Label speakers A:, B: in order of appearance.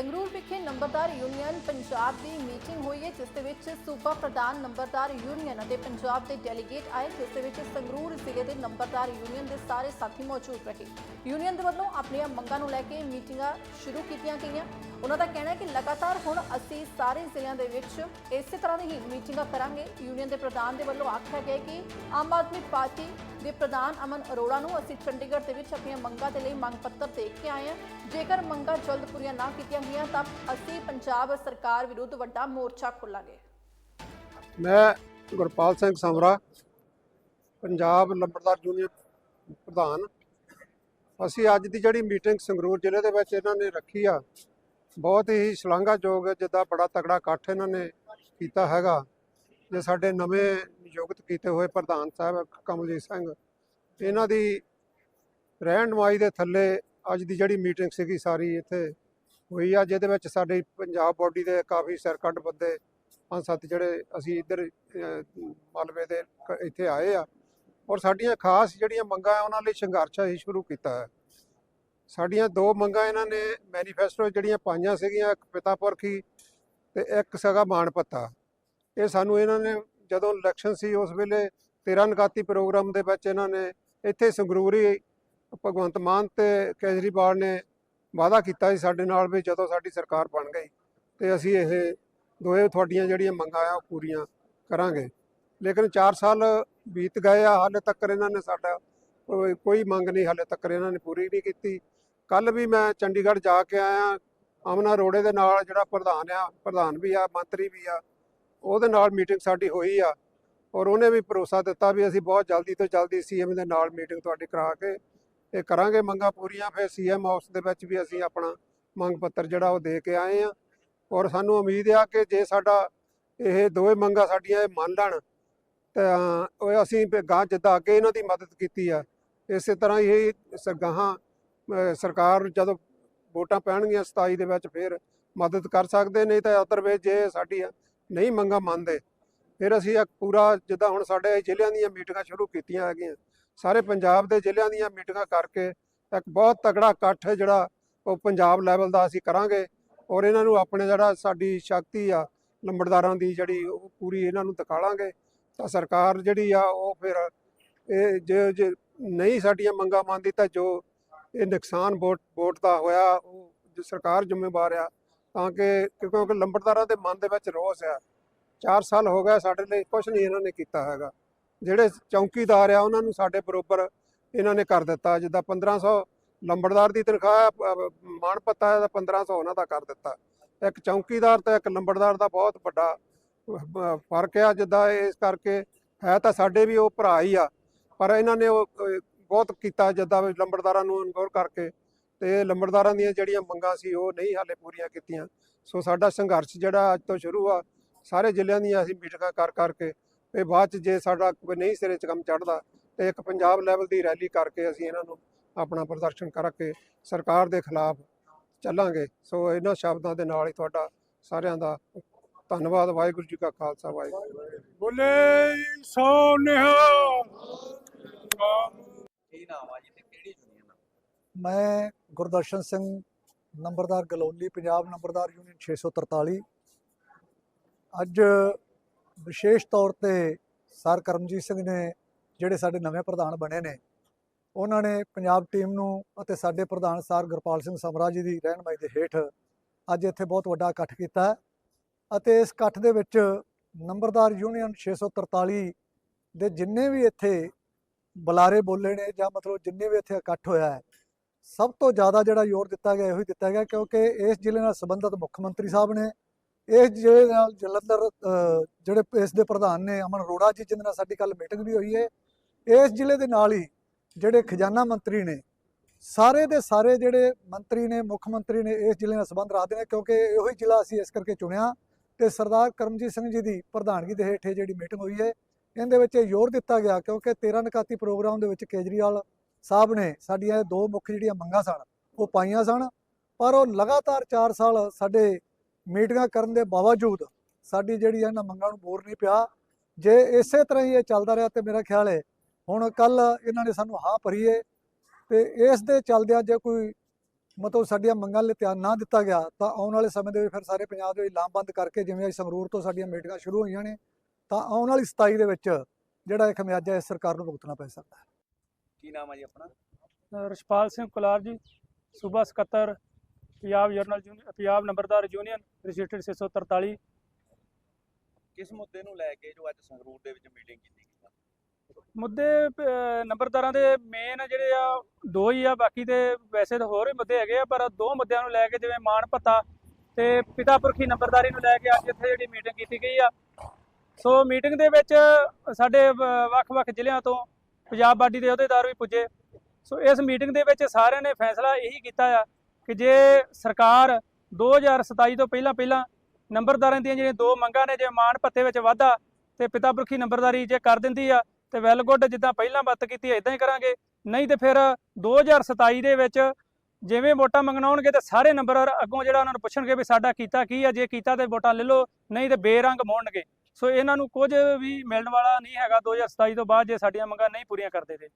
A: ਸੰਗਰੂਰ ਵਿਖੇ ਨੰਬਰਦਾਰ ਯੂਨੀਅਨ ਪੰਜਾਬ ਦੀ ਮੀਟਿੰਗ ਹੋਈ ਹੈ, ਜਿਸ ਦੇ ਵਿੱਚ ਸੂਬਾ ਪ੍ਰਧਾਨ ਨੰਬਰਦਾਰ ਯੂਨੀਅਨ ਅਤੇ ਪੰਜਾਬ ਦੇ ਡੈਲੀਗੇਟ ਆਏ, ਜਿਸ ਦੇ ਵਿੱਚ ਸੰਗਰੂਰ ਜ਼ਿਲ੍ਹੇ ਦੇ ਨੰਬਰਦਾਰ ਯੂਨੀਅਨ ਦੇ ਸਾਰੇ ਸਾਥੀ ਮੌਜੂਦ ਰਹੇ। ਯੂਨੀਅਨ ਦੇ ਵੱਲੋਂ ਆਪਣੀਆਂ ਮੰਗਾਂ ਨੂੰ ਲੈ ਕੇ ਮੀਟਿੰਗਾਂ ਸ਼ੁਰੂ ਕੀਤੀਆਂ ਗਈਆਂ। ਉਹਨਾਂ ਦਾ ਕਹਿਣਾ ਹੈ ਕਿ ਲਗਾਤਾਰ ਹੁਣ ਅਸੀਂ ਸਾਰੇ ਜ਼ਿਲ੍ਹਿਆਂ ਦੇ ਵਿੱਚ ਇਸੇ ਤਰ੍ਹਾਂ ਦੀ ਹੀ ਮੀਟਿੰਗਾਂ ਕਰਾਂਗੇ। ਯੂਨੀਅਨ ਦੇ ਪ੍ਰਧਾਨ ਦੇ ਵੱਲੋਂ ਆਖਿਆ ਗਿਆ ਕਿ ਆਮ ਆਦਮੀ ਪਾਰਟੀ ਦੇ ਪ੍ਰਧਾਨ ਅਮਨ ਅਰੋੜਾ ਨੂੰ ਅਸੀਂ ਚੰਡੀਗੜ੍ਹ ਦੇ ਵਿੱਚ ਆਪਣੀਆਂ ਮੰਗਾਂ ਦੇ ਲਈ ਮੰਗ ਪੱਤਰ ਦੇ ਕੇ ਆਏ ਹਾਂ। ਜੇਕਰ ਮੰਗਾਂ ਜਲਦ ਪੂਰੀਆਂ ਨਾ ਕੀਤੀਆਂ ਗਈਆਂ ਤਾਂ ਅਸੀਂ ਪੰਜਾਬ ਸਰਕਾਰ ਵਿਰੁੱਧ ਵੱਡਾ ਮੋਰਚਾ ਖੋਲਾਂਗੇ।
B: ਮੈਂ ਗੁਰਪਾਲ ਸਿੰਘ ਸਮਰਾ ਪੰਜਾਬ ਲੰਬੜਦਾਰ ਯੂਨੀਅਨ ਪ੍ਰਧਾਨ। ਅਸੀਂ ਅੱਜ ਦੀ ਜਿਹੜੀ ਮੀਟਿੰਗ ਸੰਗਰੂਰ ਜ਼ਿਲ੍ਹੇ ਦੇ ਵਿੱਚ ਇਹਨਾਂ ਨੇ ਰੱਖੀ ਆ, ਬਹੁਤ ਹੀ ਸ਼ਲਾਘਾਯੋਗ ਜਿੱਦਾਂ ਬੜਾ ਤਗੜਾ ਇਕੱਠ ਇਹਨਾਂ ਨੇ ਕੀਤਾ ਹੈਗਾ ਜੇ ਸਾਡੇ ਨਵੇਂ ਨਿਯੁਕਤ ਕੀਤੇ ਹੋਏ ਪ੍ਰਧਾਨ ਸਾਹਿਬ ਕਮਲਜੀਤ ਸਿੰਘ, ਇਹਨਾਂ ਦੀ ਰਹਿਣ ਨਮਾਈ ਦੇ ਥੱਲੇ ਅੱਜ ਦੀ ਜਿਹੜੀ ਮੀਟਿੰਗ ਸੀਗੀ ਸਾਰੀ ਇੱਥੇ ਹੋਈ ਆ, ਜਿਹਦੇ ਵਿੱਚ ਸਾਡੀ ਪੰਜਾਬ ਬੋਡੀ ਦੇ ਕਾਫੀ ਸਿਰਕੱਢ ਬੰਦੇ, ਪੰਜ ਸੱਤ ਜਿਹੜੇ ਅਸੀਂ ਇੱਧਰ ਮਾਲਵੇ ਦੇ ਕ- ਇੱਥੇ ਆਏ ਆ। ਔਰ ਸਾਡੀਆਂ ਖਾਸ ਜਿਹੜੀਆਂ ਮੰਗਾਂ ਆ, ਉਹਨਾਂ ਲਈ ਸੰਘਰਸ਼ ਅਸੀਂ ਸ਼ੁਰੂ ਕੀਤਾ ਹੈ। ਸਾਡੀਆਂ ਦੋ ਮੰਗਾਂ ਇਹਨਾਂ ਨੇ ਮੈਨੀਫੈਸਟੋ ਜਿਹੜੀਆਂ ਪਾਈਆਂ ਸੀਗੀਆਂ, ਇੱਕ ਪਿਤਾ ਪੁਰਖੀ ਤੇ ਇੱਕ ਸਗਾ ਮਾਣ ਪੱਤਾ ਇਹ ਸਾਨੂੰ ਇਹਨਾਂ ਨੇ ਜਦੋਂ ਇਲੈਕਸ਼ਨ ਸੀ, ਉਸ ਵੇਲੇ 13 ਨਕਾਤੀ ਪ੍ਰੋਗਰਾਮ ਦੇ ਵਿੱਚ ਇਹਨਾਂ ਨੇ ਇੱਥੇ ਸੰਗਰੂਰੀ ਭਗਵੰਤ ਮਾਨ ਤੇ ਕੇਜਰੀਵਾਲ ਨੇ ਵਾਅਦਾ ਕੀਤਾ ਸੀ ਸਾਡੇ ਨਾਲ ਵੀ ਜਦੋਂ ਸਾਡੀ ਸਰਕਾਰ ਬਣ ਗਈ ਤੇ ਅਸੀਂ ਇਹ ਦੋਏ ਤੁਹਾਡੀਆਂ ਜਿਹੜੀਆਂ ਮੰਗਾਂ ਆ ਉਹ ਪੂਰੀਆਂ ਕਰਾਂਗੇ। ਲੇਕਿਨ 4 ਸਾਲ ਬੀਤ ਗਏ ਆ, ਹਾਲੇ ਤੱਕ ਇਹਨਾਂ ਨੇ ਸਾਡਾ ਕੋਈ- ਮੰਗ ਨਹੀਂ, ਹਾਲੇ ਤੱਕ ਇਹਨਾਂ ਨੇ ਪੂਰੀ ਨਹੀਂ ਕੀਤੀ। ਕੱਲ ਵੀ ਮੈਂ ਚੰਡੀਗੜ੍ਹ ਜਾ ਕੇ ਆਇਆ ਅਮਨਾ ਰੋੜੇ ਦੇ ਨਾਲ ਜਿਹੜਾ ਪ੍ਰਧਾਨ ਆ, ਪ੍ਰਧਾਨ ਵੀ ਆ, ਮੰਤਰੀ ਵੀ ਆ, ਉਹਦੇ ਨਾਲ ਮੀਟਿੰਗ ਸਾਡੀ ਹੋਈ ਆ ਔਰ ਉਹਨੇ ਵੀ ਭਰੋਸਾ ਦਿੱਤਾ ਵੀ ਅਸੀਂ ਬਹੁਤ ਜਲਦੀ ਤੋਂ ਜਲਦੀ ਸੀਐਮ ਦੇ ਨਾਲ ਮੀਟਿੰਗ ਤੁਹਾਡੀ ਕਰਾ ਕੇ ਇਹ ਕਰਾਂਗੇ ਮੰਗਾਂ ਪੂਰੀਆਂ, ਫਿਰ ਸੀਐਮ ਹਾਊਸ ਦੇ ਵਿੱਚ ਵੀ ਅਸੀਂ ਆਪਣਾ ਮੰਗ ਪੱਤਰ ਜਿਹੜਾ ਉਹ ਦੇ ਕੇ ਆਏ ਆ ਔਰ ਸਾਨੂੰ ਉਮੀਦ ਆ ਕਿ ਜੇ ਸਾਡਾ ਇਹ ਦੋਵੇਂ ਮੰਗਾਂ ਸਾਡੀਆਂ ਇਹ ਮੰਨ ਲੈਣ, ਤਾਂ ਉਹ ਅਸੀਂ ਫਿਰ ਗਾਂ ਜਿੱਦਾਂ ਅੱਗੇ ਇਹਨਾਂ ਦੀ ਮਦਦ ਕੀਤੀ ਆ। ਇਸੇ ਤਰ੍ਹਾਂ ਇਹ ਸਰਗਾਹਾਂ ਸਰਕਾਰ ਜਦੋਂ ਵੋਟਾਂ ਪੈਣਗੀਆਂ 27 ਦੇ ਵਿੱਚ ਫਿਰ ਮਦਦ ਕਰ ਸਕਦੇ, ਨਹੀਂ ਤਾਂ ਅਦਰਵੇਜ਼ ਜੇ ਸਾਡੀ ਨਹੀਂ ਮੰਗਾਂ ਮੰਨਦੇ, ਫਿਰ ਅਸੀਂ ਇੱਕ ਪੂਰਾ ਜਿੱਦਾਂ ਹੁਣ ਸਾਡੇ ਜ਼ਿਲ੍ਹਿਆਂ ਦੀਆਂ ਮੀਟਿੰਗਾਂ ਸ਼ੁਰੂ ਕੀਤੀਆਂ ਹੈਗੀਆਂ। ਸਾਰੇ ਪੰਜਾਬ ਦੇ ਜ਼ਿਲ੍ਹਿਆਂ ਦੀਆਂ ਮੀਟਿੰਗਾਂ ਕਰਕੇ ਇੱਕ ਬਹੁਤ ਤਗੜਾ ਇਕੱਠ ਜਿਹੜਾ ਉਹ ਪੰਜਾਬ ਲੈਵਲ ਦਾ ਅਸੀਂ ਕਰਾਂਗੇ ਔਰ ਇਹਨਾਂ ਨੂੰ ਆਪਣੇ ਜਿਹੜਾ ਸਾਡੀ ਸ਼ਕਤੀ ਆ ਲੰਬੜਦਾਰਾਂ ਦੀ ਜਿਹੜੀ ਉਹ ਪੂਰੀ ਇਹਨਾਂ ਨੂੰ ਦਿਖਾਲਾਂਗੇ ਤਾਂ ਸਰਕਾਰ ਜਿਹੜੀ ਆ ਉਹ ਫਿਰ ਇਹ ਜੇ ਜੇ ਨਹੀਂ ਸਾਡੀਆਂ ਮੰਗਾਂ ਮੰਨਦੀ ਤਾਂ ਜੋ ਇਹ ਨੁਕਸਾਨ ਵੋਟ ਵੋਟ ਦਾ ਹੋਇਆ, ਉਹ ਜੋ ਸਰਕਾਰ ਜ਼ਿੰਮੇਵਾਰ ਆ ਤਾਂ ਕਿ ਕਿਉਂਕਿ ਲੰਬੜਦਾਰਾਂ ਦੇ ਮਨ ਦੇ ਵਿੱਚ ਰੋਸ ਆ। 4 ਸਾਲ ਹੋ ਗਏ ਸਾਡੇ ਲਈ ਕੁਝ ਨਹੀਂ ਇਹਨਾਂ ਨੇ ਕੀਤਾ ਹੈਗਾ। ਜਿਹੜੇ ਚੌਕੀਦਾਰ ਆ, ਉਹਨਾਂ ਨੂੰ ਸਾਡੇ ਬਰੋਬਰ ਇਹਨਾਂ ਨੇ ਕਰ ਦਿੱਤਾ। ਜਿੱਦਾਂ 1500 ਲੰਬੜਦਾਰ ਦੀ ਤਨਖਾਹ ਮਾਣ ਪੱਤਾ ਦਾ 1500 ਉਹਨਾਂ ਦਾ ਕਰ ਦਿੱਤਾ। ਇੱਕ ਚੌਕੀਦਾਰ ਤੇ ਇੱਕ ਲੰਬੜਦਾਰ ਦਾ ਬਹੁਤ ਵੱਡਾ ਫ਼ਰਕ ਆ। ਜਿੱਦਾਂ ਇਸ ਕਰਕੇ ਹੈ ਤਾਂ ਸਾਡੇ ਵੀ ਉਹ ਭਰਾ ਹੀ ਆ, ਪਰ ਇਹਨਾਂ ਨੇ ਉਹ ਬਹੁਤ ਕੀਤਾ ਜਿੱਦਾਂ ਲੰਬੜਦਾਰਾਂ ਨੂੰ ਇਨਕੋਰ ਕਰਕੇ। ਤੇ ਲੰਬੜਦਾਰਾਂ ਦੀਆਂ ਜਿਹੜੀਆਂ ਮੰਗਾਂ ਸੀ, ਉਹ ਨਹੀਂ ਹਾਲੇ ਪੂਰੀਆਂ ਕੀਤੀਆਂ। ਸੋ ਸਾਡਾ ਸੰਘਰਸ਼ ਜਿਹੜਾ ਅੱਜ ਤੋਂ ਸ਼ੁਰੂ ਆ, ਸਾਰੇ ਜ਼ਿਲ੍ਹਿਆਂ ਦੀਆਂ ਅਸੀਂ ਮੀਟਿੰਗਾਂ ਕਰ ਕਰਕੇ ਤੇ ਬਾਅਦ ਚ ਜੇ ਸਾਡਾ ਕੋਈ ਨਹੀਂ ਸਿਰੇ ਚ ਕੰਮ ਚੜਦਾ ਤੇ ਇੱਕ ਪੰਜਾਬ ਲੈਵਲ ਦੀ ਰੈਲੀ ਕਰਕੇ ਅਸੀਂ ਇਹਨਾਂ ਨੂੰ ਆਪਣਾ ਪ੍ਰਦਰਸ਼ਨ ਕਰਕੇ ਸਰਕਾਰ ਦੇ ਖਿਲਾਫ ਚੱਲਾਂਗੇ। ਸੋ ਇਹਨਾਂ ਸ਼ਬਦਾਂ ਦੇ ਨਾਲ ਹੀ ਤੁਹਾਡਾ ਸਾਰਿਆਂ ਦਾ ਧੰਨਵਾਦ। ਵਾਹਿਗੁਰੂ ਜੀ ਕਾ ਖਾਲਸਾ ਵਾਹਿਗੁਰੂ।
C: ਬੋਲੇ ਸੋ ਨਿਹਾਲ।
D: ਕੀ ਨਾਮ ਆ ਜੀ ਤੇ ਕਿਹੜੀ ਯੂਨੀਅਨ
E: ਮੈਂ ਗੁਰਦਰਸ਼ਨ ਸਿੰਘ ਨੰਬਰਦਾਰ ਗਲੌਲੀ ਪੰਜਾਬ ਨੰਬਰਦਾਰ ਯੂਨੀਅਨ 643 ਅੱਜ ਵਿਸ਼ੇਸ਼ ਤੌਰ ਤੇ ਸਰ ਕਰਮਜੀਤ ਸਿੰਘ ਨੇ ਜਿਹੜੇ ਸਾਡੇ ਨਵੇਂ ਪ੍ਰਧਾਨ ਬਣੇ ਨੇ, ਉਹਨਾਂ ਨੇ ਪੰਜਾਬ ਟੀਮ ਨੂੰ ਅਤੇ ਸਾਡੇ ਪ੍ਰਧਾਨ ਸਰ ਗੁਰਪਾਲ ਸਿੰਘ ਸਮਰਾ ਜੀ ਦੀ ਰਹਿਨਮਾਈ ਦੇ ਹੇਠ ਅੱਜ ਇੱਥੇ ਬਹੁਤ ਵੱਡਾ ਇਕੱਠ ਕੀਤਾ ਅਤੇ ਇਸ ਇਕੱਠ ਦੇ ਵਿੱਚ ਨੰਬਰਦਾਰ ਯੂਨੀਅਨ 643 ਦੇ ਜਿੰਨੇ ਵੀ ਇੱਥੇ ਬੁਲਾਰੇ ਬੋਲੇ ਨੇ ਜਾਂ ਮਤਲਬ ਜਿੰਨੇ ਵੀ ਇੱਥੇ ਇਕੱਠ ਹੋਇਆ ਹੈ, ਸਭ ਤੋਂ ਜ਼ਿਆਦਾ ਜਿਹੜਾ ਜ਼ੋਰ ਦਿੱਤਾ ਗਿਆ, ਇਹੋ ਹੀ ਦਿੱਤਾ ਗਿਆ ਕਿਉਂਕਿ ਇਸ ਜ਼ਿਲ੍ਹੇ ਨਾਲ ਸੰਬੰਧਿਤ ਮੁੱਖ ਮੰਤਰੀ ਸਾਹਿਬ ਨੇ ਇਸ ਜ਼ਿਲ੍ਹੇ ਨਾਲ ਜਲੰਧਰ ਜਿਹੜੇ ਇਸ ਦੇ ਪ੍ਰਧਾਨ ਨੇ ਅਮਨ ਅਰੋੜਾ ਜੀ, ਜਿਹਦੇ ਨਾਲ ਸਾਡੀ ਕੱਲ ਮੀਟਿੰਗ ਵੀ ਹੋਈ ਹੈ, ਇਸ ਜ਼ਿਲ੍ਹੇ ਦੇ ਨਾਲ ਹੀ ਜਿਹੜੇ ਖਜ਼ਾਨਾ ਮੰਤਰੀ ਨੇ, ਸਾਰੇ ਦੇ ਸਾਰੇ ਜਿਹੜੇ ਮੰਤਰੀ ਨੇ, ਮੁੱਖ ਮੰਤਰੀ ਨੇ ਇਸ ਜ਼ਿਲ੍ਹੇ ਨਾਲ ਸੰਬੰਧ ਰੱਖਦੇ ਨੇ, ਕਿਉਂਕਿ ਇਹੋ ਹੀ ਜ਼ਿਲ੍ਹਾ ਅਸੀਂ ਇਸ ਕਰਕੇ ਚੁਣਿਆ ਤੇ ਸਰਦਾਰ ਕਰਮਜੀਤ ਸਿੰਘ ਜੀ ਦੀ ਪ੍ਰਧਾਨਗੀ ਦੇ ਹੇਠ ਜਿਹੜੀ ਮੀਟਿੰਗ ਹੋਈ ਹੈ, ਇਹਦੇ ਵਿੱਚ ਇਹ ਜ਼ੋਰ ਦਿੱਤਾ ਗਿਆ, ਕਿਉਂਕਿ 13 ਨਕਾਤੀ ਪ੍ਰੋਗਰਾਮ ਦੇ ਵਿੱਚ ਕੇਜਰੀਵਾਲ ਸਾਹਿਬ ਨੇ ਸਾਡੀਆਂ ਦੋ ਮੁੱਖ ਜਿਹੜੀਆਂ ਮੰਗਾਂ ਸਨ, ਉਹ ਪਾਈਆਂ ਸਨ, ਪਰ ਉਹ ਲਗਾਤਾਰ 4 ਸਾਲ ਸਾਡੇ ਮੀਟਿੰਗਾਂ ਕਰਨ ਦੇ ਬਾਵਜੂਦ ਸਾਡੀ ਜਿਹੜੀ ਇਹਨਾਂ ਮੰਗਾਂ ਨੂੰ ਬੋਰ ਨਹੀਂ ਪਿਆ। ਜੇ ਇਸੇ ਤਰ੍ਹਾਂ ਹੀ ਇਹ ਚੱਲਦਾ ਰਿਹਾ ਤੇ ਮੇਰਾ ਖਿਆਲ ਹੈ ਹੁਣ ਕੱਲ ਇਹਨਾਂ ਨੇ ਸਾਨੂੰ ਹਾਂ ਭਰੀ ਹੈ ਤੇ ਇਸ ਦੇ ਚੱਲਦਿਆਂ ਜੇ ਕੋਈ ਮਤਲਬ ਸਾਡੀਆਂ ਮੰਗਾਂ ਲਈ ਧਿਆਨ ਨਾ ਦਿੱਤਾ ਗਿਆ ਤਾਂ ਆਉਣ ਵਾਲੇ ਸਮੇਂ ਦੇ ਵਿੱਚ ਫਿਰ ਸਾਰੇ ਪੰਜਾਬ ਦੇ ਵਿੱਚ ਲਾਮਬੰਦ ਕਰਕੇ ਜਿਵੇਂ ਅੱਜ ਸੰਗਰੂਰ ਤੋਂ ਸਾਡੀਆਂ ਮੀਟਿੰਗਾਂ ਸ਼ੁਰੂ ਹੋਈਆਂ ਨੇ ਤਾਂ ਆਉਣ ਵਾਲੀ 27 ਦੇ ਵਿੱਚ ਜਿਹੜਾ ਇਹ ਖਮਿਆਜਾ ਇਸ ਸਰਕਾਰ ਨੂੰ ਭੁਗਤਣਾ ਪੈ ਸਕਦਾ ਹੈ।
D: ਕੀ ਨਾਮ ਹੈ ਜੀ ਆਪਣਾ?
C: ਰਸ਼ਪਾਲ ਸਿੰਘ ਕੁਲਾਰ ਜੀ ਸੂਬਾ ਸਕੱਤਰ ਪੰਜਾਬ ਜਰਨਲ ਪੰਜਾਬ ਨੰਬਰਦਾਰ ਯੂਨੀਅਨ ਰਜਿਸਟਰਡ 643
D: ਕਿਸ ਮੁੱਦੇ ਨੂੰ ਲੈ ਕੇ ਜੋ ਅੱਜ ਸੰਗਰੂਰ ਦੇ ਵਿੱਚ ਮੀਟਿੰਗ ਕੀਤੀ ਗਈ
C: ਮੁੱਦੇ ਨੰਬਰਦਾਰਾਂ ਦੇ ਮੇਨ ਜਿਹੜੇ ਆ ਦੋ ਹੀ ਆ ਬਾਕੀ ਤੇ ਵੈਸੇ ਤਾਂ ਹੋਰ ਵੀ ਮੁੱਦੇ ਹੈਗੇ ਆ ਪਰ ਦੋ ਮੁੱਦਿਆਂ ਨੂੰ ਲੈ ਕੇ ਜਿਵੇਂ ਮਾਣ ਭੱਤਾ ਤੇ ਪਿਤਾ ਪੁਰਖੀ ਨੰਬਰਦਾਰੀ ਨੂੰ ਲੈ ਕੇ ਅੱਜ ਇੱਥੇ ਜਿਹੜੀ ਮੀਟਿੰਗ ਕੀਤੀ ਗਈ ਆ। ਸੋ ਮੀਟਿੰਗ ਦੇ ਵਿੱਚ ਸਾਡੇ ਵੱਖ-ਵੱਖ ਜ਼ਿਲ੍ਹਿਆਂ ਤੋਂ ਪੰਜਾਬ ਬਾਡੀ ਦੇ ਅਹੁਦੇਦਾਰ ਵੀ ਪੁੱਜੇ। ਸੋ ਇਸ ਮੀਟਿੰਗ ਦੇ ਵਿੱਚ ਸਾਰਿਆਂ ਨੇ ਫੈਸਲਾ ਇਹੀ ਕੀਤਾ ਆ ਕਿ ਜੇ ਸਰਕਾਰ 2027 ਤੋਂ ਪਹਿਲਾਂ ਪਹਿਲਾਂ ਨੰਬਰਦਾਰਾਂ ਦੀਆਂ ਜਿਹੜੀਆਂ ਦੋ ਮੰਗਾਂ ਨੇ, ਜੇ ਮਾਣ ਭੱਤੇ ਵਿੱਚ ਵਾਧਾ ਤੇ ਪਿਤਾ ਪੁਰਖੀ ਨੰਬਰਦਾਰੀ ਜੇ ਕਰ ਦਿੰਦੀ ਆ ਤੇ ਵੈਲ ਗੁੱਡ ਜਿੱਦਾਂ ਪਹਿਲਾਂ ਬੱਤ ਕੀਤੀ ਇਦਾਂ ਹੀ ਕਰਾਂਗੇ। ਨਹੀਂ ਤੇ ਫਿਰ 2027 ਦੇ ਵਿੱਚ ਜਿਵੇਂ ਵੋਟਾਂ ਮੰਗਣ ਆਉਣਗੇ ਤੇ ਸਾਰੇ ਨੰਬਰ ਅੱਗੋਂ ਜਿਹੜਾ ਉਹਨਾਂ ਨੂੰ ਪੁੱਛਣਗੇ ਵੀ ਸਾਡਾ ਕੀਤਾ ਕੀ ਆ, ਜੇ ਕੀਤਾ ਤੇ ਵੋਟਾਂ ਲੈ ਲਓ, ਨਹੀਂ ਤੇ ਬੇਰੰਗ ਮੋੜਨਗੇ। ਸੋ ਇਹਨਾਂ ਨੂੰ ਕੁਝ ਵੀ ਮਿਲਣ ਵਾਲਾ ਨਹੀਂ ਹੈਗਾ 2027 ਤੋਂ ਬਾਅਦ ਜੇ ਸਾਡੀਆਂ ਮੰਗਾਂ ਨਹੀਂ ਪੂਰੀਆਂ ਕਰਦੇ ਤੇ।